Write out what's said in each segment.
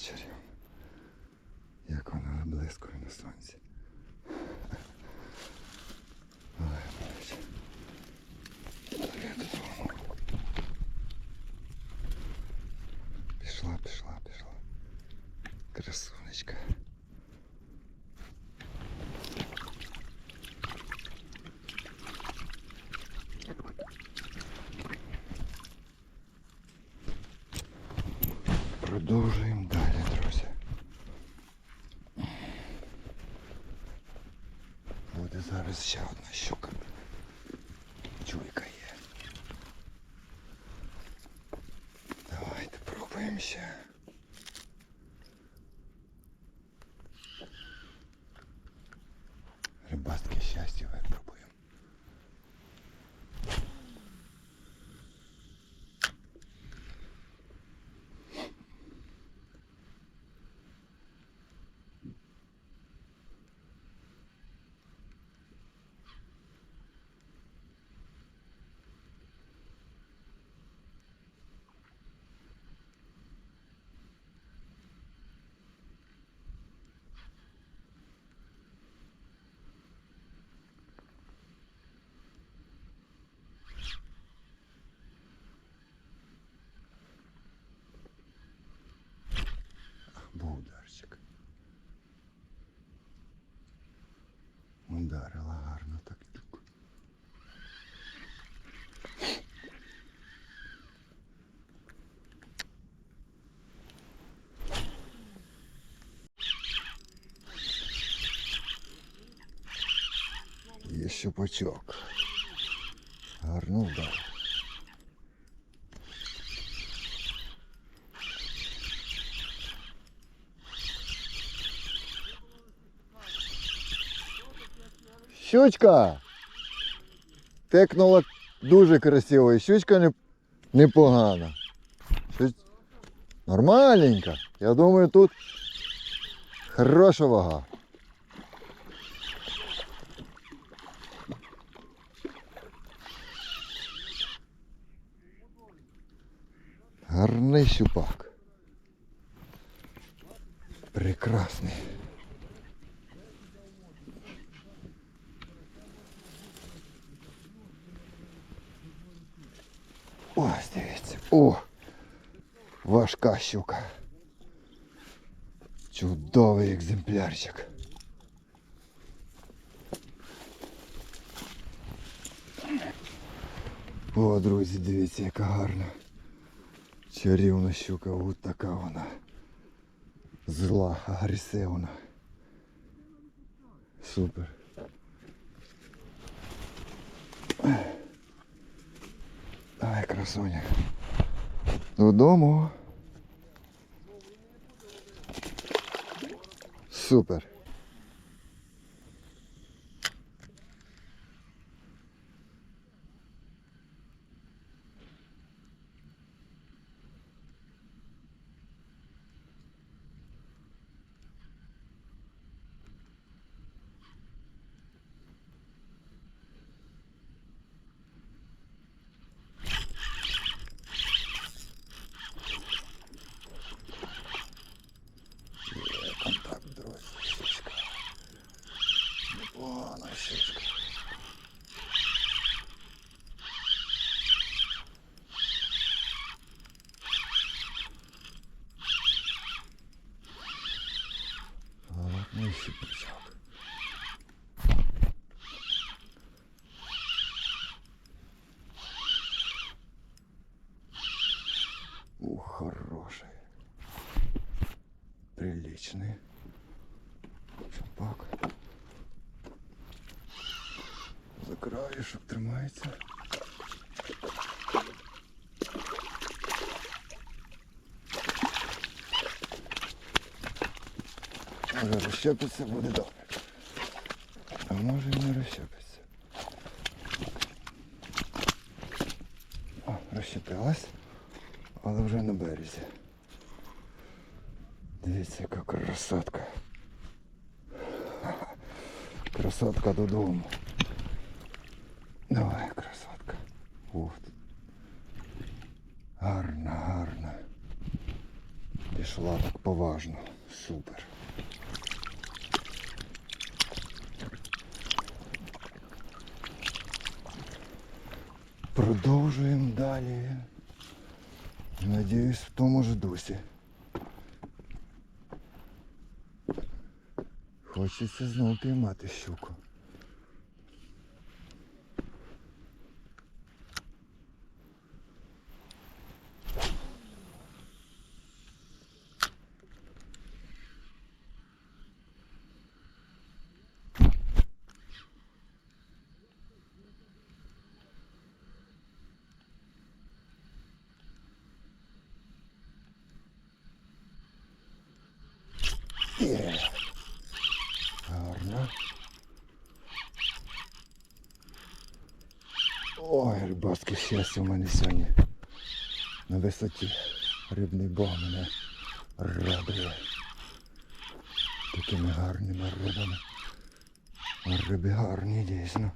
Чарівна. Як вона блискує на сонці. Пішла, пішла, пішла. Красунечка. Продовжуємо далі, друзі. Буде зараз ще одна щука. Чуйка є. Давайте пробуємо ще. Рибацьке щастя випробуємо. Був ударчик. Ударила гарно так тюк. Є щупачок. Гарно вдар. Щучка! Текнула дуже красиво, і щучка непогана. Щось нормальненька. Я думаю, тут хороша вага. Гарний щупак. Прекрасний. Ось дивіться. О! Важка щука. Чудовий екземплярчик. О, друзі, дивіться, яка гарна. Чарівна щука, от така вона. Зла, агресивна. Супер. Давай, красуня. Додому. Супер. Є контакт, друзі. Щучка. Непогана щучка. Гарний щупачок. Ух, хороший. Приличный. Чупак. За краєшок тримається. Може розщепиться, буде добре. А може не розщепиться. О, розщепилась, але вже на березі. Дивіться, яка красотка. Красотка додому. Давай, красотка. Ух. Гарна, гарна. Пішла так поважно. Супер. Продовжуємо далі. Надіюсь, в тому ж дусі. Хочеться знову піймати щуку. Гарно. Ой, рибацьке щастя в мене сьогодні. На висоті. Рибний бог мене радує. Такими гарними рибами. Риби гарні дійсно.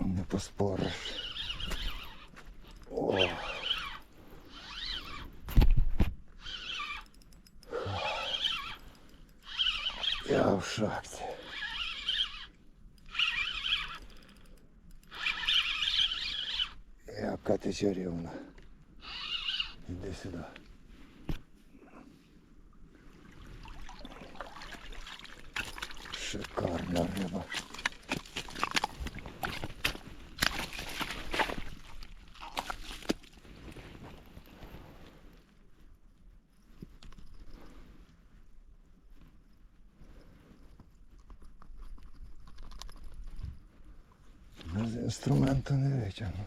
Не поспориш. О. Я. Яка ти чарівна. Іди сюди. Шикарна риба. Інструменту не витягну.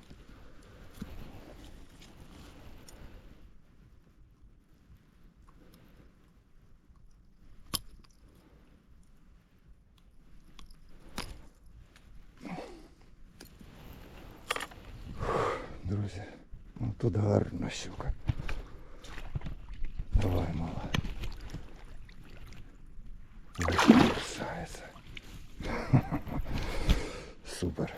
Друзі, ну тут щука. Давай, мала. Ой, Красавиця. Супер.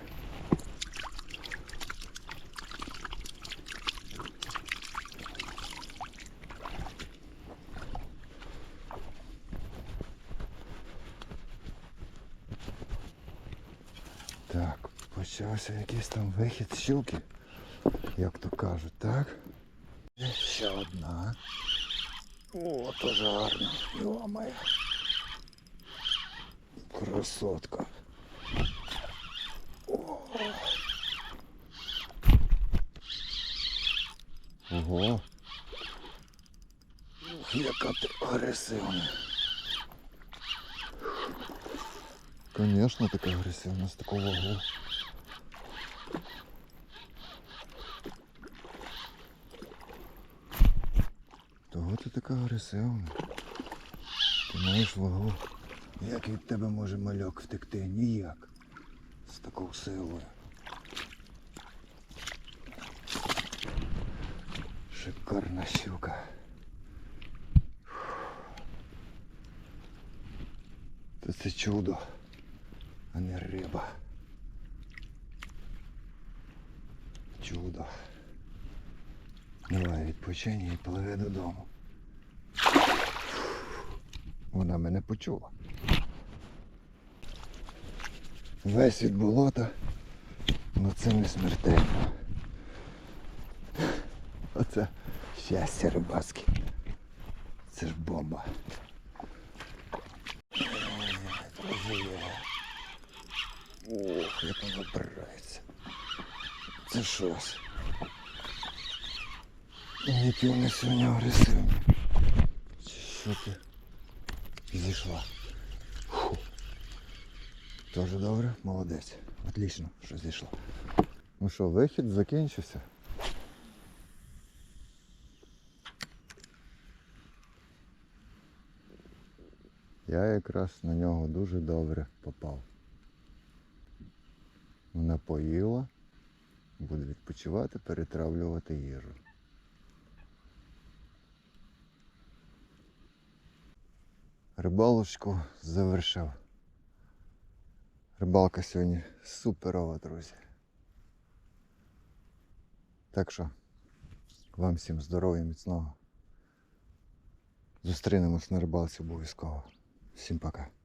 Почався якийсь там вихід щуки, як то кажуть, так? Ще одна. О, теж гарно. Йо-моє. Красотка. Ого. Ух, яка ти агресивна. Конечно, така агресивна з такого. Того ти така агресивна. Ти маєш вагу. Як від тебе може мальок втекти? Ніяк. З такою силою. Шикарна щука. Та це чудо, а не риба. Чудо. Давай відпочинь і пливи додому. Вона мене почула. Весь від болота, ну це не смертельно. Оце щастя рибацьке. Це ж бомба. Ох, як воно вбирається. Це щось. Які вони сьогодні агресивні. Що ти зійшла? Фу. Тоже добре? Молодець. Отлично, що зійшла. Ну що, вихід закінчився. Я якраз на нього дуже добре попав. Вона поїла, буде відпочивати, перетравлювати їжу. Рибалочку завершив. Рибалка сьогодні суперова, друзі. Так що, вам всім здоров'я, міцного. Зустрінемось на рибалці обов'язково. Всім пока.